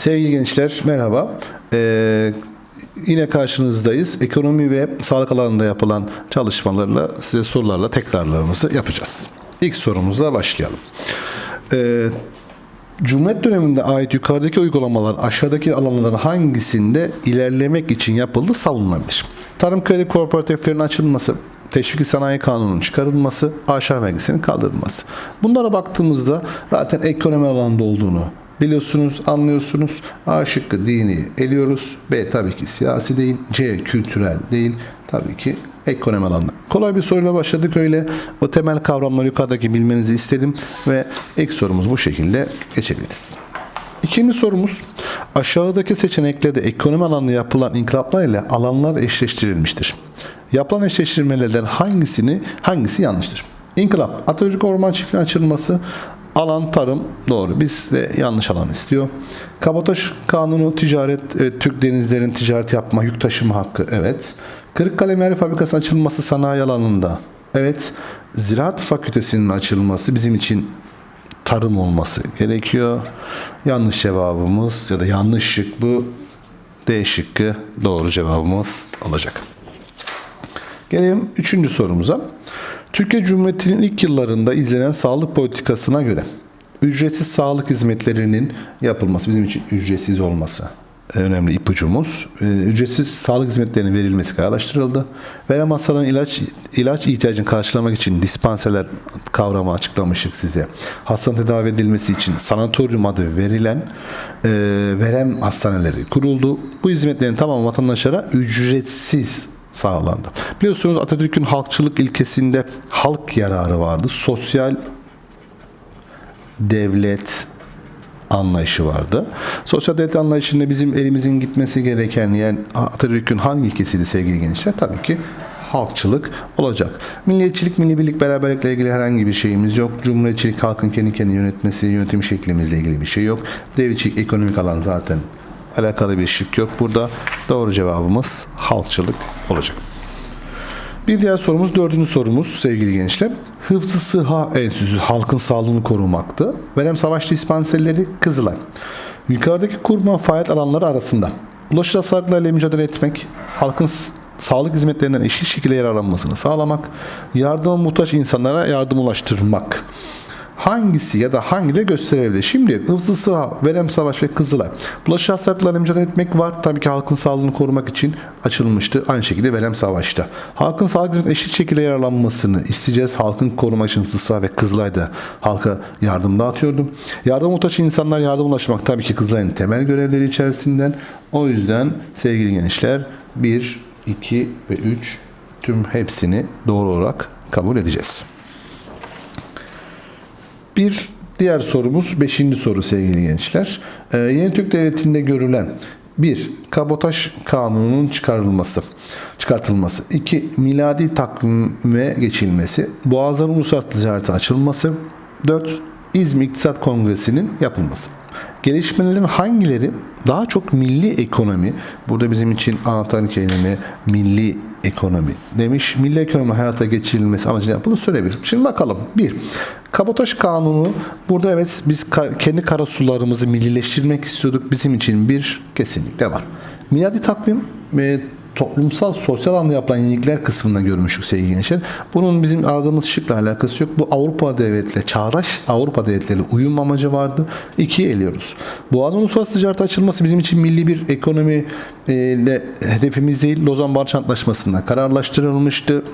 Sevgili gençler merhaba. Ee, yine karşınızdayız. Ekonomi ve sağlık alanında yapılan çalışmalarla size sorularla tekrarlarımızı yapacağız. İlk sorumuzla başlayalım. Ee, Cumhuriyet döneminde ait yukarıdaki uygulamalar aşağıdaki alanların hangisinde ilerlemek için yapıldı savunulabilir? Tarım kredi kooperatiflerinin açılması, teşviki sanayi kanununun çıkarılması, aşağı vergisinin kaldırılması. Bunlara baktığımızda zaten ekonomi alanında olduğunu biliyorsunuz, anlıyorsunuz. A şıkkı dini eliyoruz. B tabii ki siyasi değil. C kültürel değil. Tabii ki ekonomi alanında. Kolay bir soruyla başladık öyle. O temel kavramları yukarıdaki bilmenizi istedim ve ilk sorumuz bu şekilde geçebiliriz. İkinci sorumuz aşağıdaki seçeneklerde ekonomi alanında yapılan inkılaplar ile alanlar eşleştirilmiştir. Yapılan eşleştirmelerden hangisini hangisi yanlıştır? İnkılap Atatürk Orman Çiftliği açılması alan tarım doğru. Biz de yanlış alan istiyor. Kabotaj kanunu ticaret e, Türk denizlerin ticaret yapma yük taşıma hakkı evet. Kırıkkale Merve Fabrikası açılması sanayi alanında evet. Ziraat Fakültesinin açılması bizim için tarım olması gerekiyor. Yanlış cevabımız ya da yanlış şık bu. D şıkkı doğru cevabımız olacak. Gelelim üçüncü sorumuza. Türkiye Cumhuriyeti'nin ilk yıllarında izlenen sağlık politikasına göre ücretsiz sağlık hizmetlerinin yapılması, bizim için ücretsiz olması önemli ipucumuz. Ee, Ücretsiz sağlık hizmetlerinin verilmesi kararlaştırıldı. Verem hastaların ilaç ilaç ihtiyacını karşılamak için dispanserler kavramı açıklamıştık size. Hastanın tedavi edilmesi için sanatoryum adı verilen e, verem hastaneleri kuruldu. Bu hizmetlerin tamamı vatandaşlara ücretsiz sağlandı. Biliyorsunuz Atatürk'ün halkçılık ilkesinde halk yararı vardı. Sosyal devlet anlayışı vardı. Sosyal devlet anlayışında bizim elimizin gitmesi gereken yer Atatürk'ün hangi ilkesiydi sevgili gençler? Tabii ki halkçılık olacak. Milliyetçilik, milli birlik, beraberlikle ilgili herhangi bir şeyimiz yok. Cumhuriyetçilik, halkın kendi kendini yönetmesi, yönetim şeklimizle ilgili bir şey yok. Devletçilik, ekonomik alan zaten alakalı bir şık yok. Burada doğru cevabımız halkçılık olacak. Bir diğer sorumuz dördüncü sorumuz sevgili gençler. Hıfzı Sıha Enstitüsü halkın sağlığını korumaktı. Verem Savaş Dispanserleri Kızılay. Yukarıdaki kurma faaliyet alanları arasında bulaşıcı hastalıklarla mücadele etmek, halkın sağlık hizmetlerinden eşit şekilde yararlanmasını sağlamak, yardıma muhtaç insanlara yardım ulaştırmak hangisi ya da hangileri gösterebilir? Şimdi hıfzı sıha, verem savaş ve kızılay. Bulaşıcı hastalıklarla mücadele etmek var. Tabii ki halkın sağlığını korumak için açılmıştı. Aynı şekilde verem savaşta. Halkın sağlık hizmetine eşit şekilde yararlanmasını isteyeceğiz. Halkın korumak için hıfzı sıha ve kızılay da halka yardım dağıtıyordu. Yardım muhtaç insanlar yardım ulaşmak tabii ki kızılayın temel görevleri içerisinden. O yüzden sevgili gençler 1, 2 ve 3 tüm hepsini doğru olarak kabul edeceğiz. Bir diğer sorumuz, beşinci soru sevgili gençler. Ee, Yeni Türk Devleti'nde görülen bir Kabotaj kanununun çıkarılması, çıkartılması. 2. Miladi takvime geçilmesi. Boğazların uluslararası ticarete açılması. 4. İzmir İktisat Kongresi'nin yapılması. Gelişmelerin hangileri daha çok milli ekonomi, burada bizim için anahtar kelime milli ekonomi demiş. Milli ekonomi hayata geçirilmesi amacıyla yapılı söyleyebilirim. Şimdi bakalım. Bir, Kabotaj kanunu burada evet biz kendi karasularımızı millileştirmek istiyorduk. Bizim için bir kesinlikle var. Miladi takvim ve toplumsal sosyal alanda yapılan yenilikler kısmında görmüştük sevgili gençler. Bunun bizim aradığımız şıkla alakası yok. Bu Avrupa devletle, çağdaş Avrupa devletleri uyum amacı vardı. İkiye eliyoruz. Boğazın uluslararası ticarete açılması bizim için milli bir ekonomi e, ile hedefimiz değil. Lozan Barış Antlaşması'nda kararlaştırılmıştı.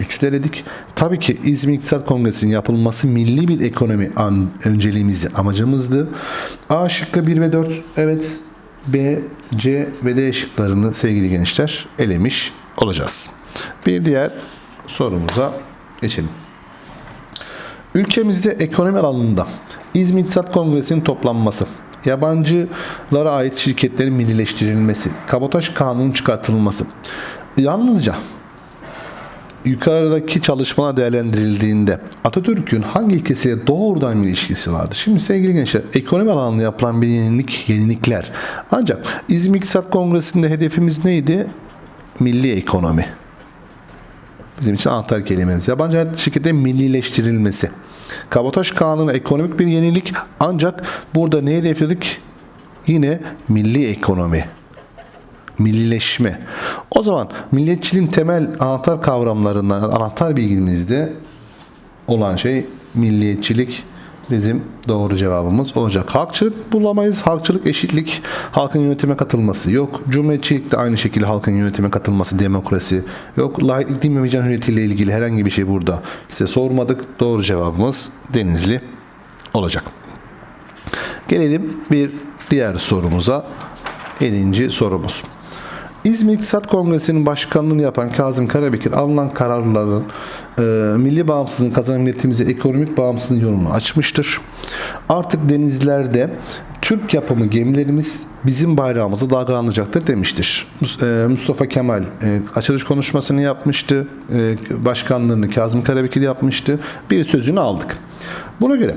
Üçte dedik. Tabii ki İzmir İktisat Kongresi'nin yapılması milli bir ekonomi önceliğimizdi, amacımızdı. A şıkkı 1 ve 4 evet B, C ve D şıklarını sevgili gençler elemiş olacağız. Bir diğer sorumuza geçelim. Ülkemizde ekonomi alanında İzmir İktisat Kongresi'nin toplanması, yabancılara ait şirketlerin millileştirilmesi, kabotaj kanunun çıkartılması. Yalnızca yukarıdaki çalışmalar değerlendirildiğinde Atatürk'ün hangi ilkesiyle doğrudan bir ilişkisi vardı? Şimdi sevgili gençler ekonomi alanında yapılan bir yenilik, yenilikler. Ancak İzmir İktisat Kongresi'nde hedefimiz neydi? Milli ekonomi. Bizim için anahtar kelimemiz. Yabancı hayat millileştirilmesi. Kabotaj kanunu ekonomik bir yenilik ancak burada neyi hedefledik? Yine milli ekonomi millileşme. O zaman milliyetçiliğin temel anahtar kavramlarından, anahtar bilgimizde olan şey milliyetçilik bizim doğru cevabımız olacak. Halkçılık bulamayız. Halkçılık eşitlik, halkın yönetime katılması yok. Cumhuriyetçilik de aynı şekilde halkın yönetime katılması, demokrasi yok. Laiklik din ve vicdan hürriyetiyle ilgili herhangi bir şey burada size sormadık. Doğru cevabımız Denizli olacak. Gelelim bir diğer sorumuza. 50. sorumuz. İzmir İktisat Kongresi'nin başkanlığını yapan Kazım Karabekir alınan kararların e, milli bağımsızlığın kazanan milletimize ekonomik bağımsızlığın yolunu açmıştır. Artık denizlerde Türk yapımı gemilerimiz bizim bayrağımızı dalgalanacaktır demiştir. E, Mustafa Kemal e, açılış konuşmasını yapmıştı. E, başkanlığını Kazım Karabekir yapmıştı. Bir sözünü aldık. Buna göre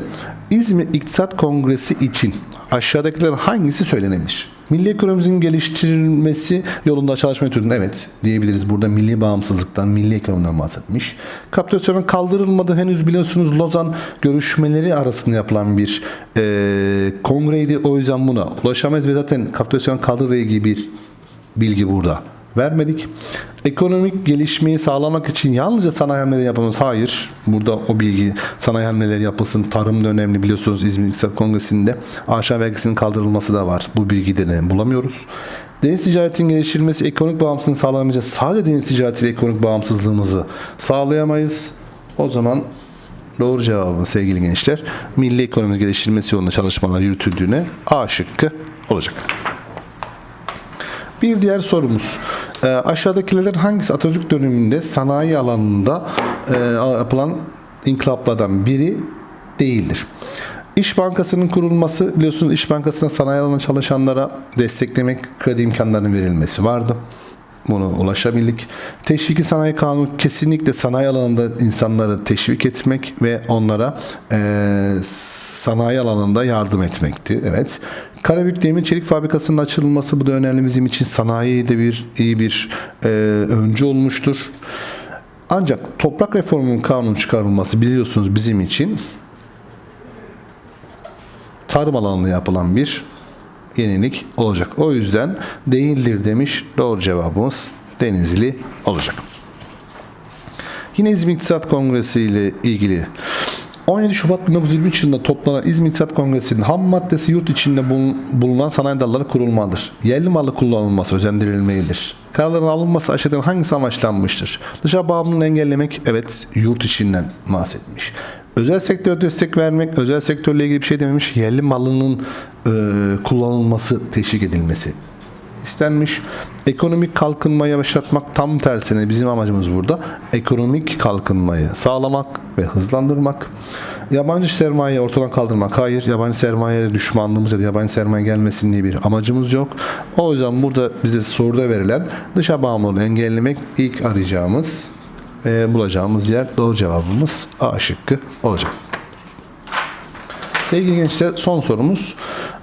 İzmir İktisat Kongresi için aşağıdakilerin hangisi söylenebilir? Milli ekonomimizin geliştirilmesi yolunda çalışma yürütüldü. Evet diyebiliriz. Burada milli bağımsızlıktan, milli ekonomiden bahsetmiş. Kapitülasyonun kaldırılmadı. Henüz biliyorsunuz Lozan görüşmeleri arasında yapılan bir e, kongreydi. O yüzden buna ulaşamayız ve zaten kapitülasyon kaldırdığı ilgili bir bilgi burada vermedik. Ekonomik gelişmeyi sağlamak için yalnızca sanayi hamleleri yapmamız hayır. Burada o bilgi sanayi hamleleri yapılsın. Tarım da önemli biliyorsunuz İzmir İktisat Kongresi'nde aşağı vergisinin kaldırılması da var. Bu bilgiyi de bulamıyoruz. Deniz ticaretinin geliştirilmesi ekonomik bağımsızlığını sağlayamayacağız. Sadece deniz ticaretiyle ekonomik bağımsızlığımızı sağlayamayız. O zaman doğru cevabı sevgili gençler milli ekonomi geliştirilmesi yolunda çalışmalar yürütüldüğüne A şıkkı olacak. Bir diğer sorumuz. E, aşağıdakilerden hangisi Atatürk döneminde sanayi alanında e, yapılan inkılaplardan biri değildir? İş Bankası'nın kurulması biliyorsunuz İş Bankası'na sanayi alanında çalışanlara desteklemek kredi imkanlarının verilmesi vardı. Bunu ulaşabildik. Teşviki sanayi kanunu kesinlikle sanayi alanında insanları teşvik etmek ve onlara eee, sanayi alanında yardım etmekti. Evet. Karabük Demir Çelik Fabrikası'nın açılması bu da önemli bizim için. Sanayi de bir iyi bir eee öncü olmuştur. Ancak toprak reformunun kanunu çıkarılması biliyorsunuz bizim için tarım alanında yapılan bir yenilik olacak. O yüzden değildir demiş. Doğru cevabımız Denizli olacak. Yine İzmir İktisat Kongresi ile ilgili 17 Şubat 1923 yılında toplanan İzmir İktisat Kongresi'nin ham maddesi yurt içinde bulun- bulunan sanayi dalları kurulmalıdır. Yerli malı kullanılması özendirilmelidir. Kararların alınması aşağıdan hangisi amaçlanmıştır? Dışa bağımlılığı engellemek evet yurt içinden bahsetmiş. Özel sektöre destek vermek, özel sektörle ilgili bir şey dememiş. Yerli malının e, kullanılması, teşvik edilmesi istenmiş. Ekonomik kalkınmayı yavaşlatmak tam tersine bizim amacımız burada. Ekonomik kalkınmayı sağlamak ve hızlandırmak. Yabancı sermayeyi ortadan kaldırmak. Hayır, yabancı sermayeye düşmanlığımız ya da yabancı sermaye gelmesin diye bir amacımız yok. O yüzden burada bize soruda verilen dışa bağımlılığı engellemek ilk arayacağımız, e, bulacağımız yer doğru cevabımız A şıkkı olacak. Sevgili gençler son sorumuz.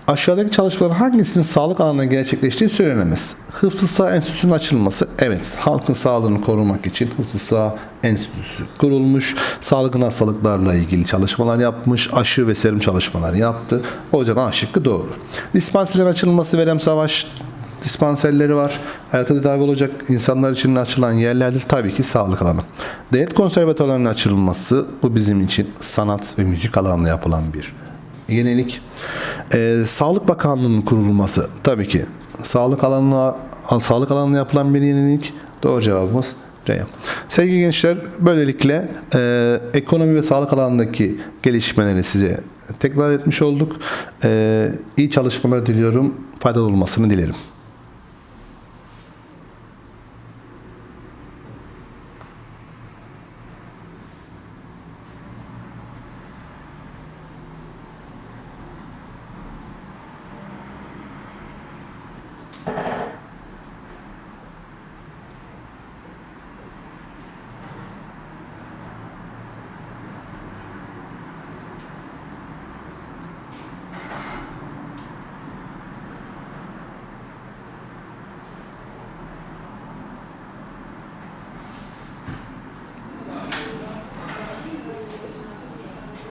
Aşağıdaki çalışmaların hangisinin sağlık alanında gerçekleştiği söylenemez. Hıfzı Sağ Enstitüsü'nün açılması. Evet, halkın sağlığını korumak için Hıfzı Sağ Enstitüsü kurulmuş. Sağlıklı hastalıklarla ilgili çalışmalar yapmış. Aşı ve serum çalışmaları yaptı. O yüzden A şıkkı doğru. Dispanserlerin açılması Verem Savaş dispanserleri var. Hayata tedavi olacak insanlar için açılan yerlerde tabii ki sağlık alanı. Devlet konservatuarlarının açılması bu bizim için sanat ve müzik alanında yapılan bir yenilik. Ee, Sağlık Bakanlığı'nın kurulması tabii ki sağlık alanına sağlık alanında yapılan bir yenilik. Doğru cevabımız C. Sevgili gençler, böylelikle e, ekonomi ve sağlık alanındaki gelişmeleri size tekrar etmiş olduk. E, iyi çalışmalar diliyorum. Faydalı olmasını dilerim.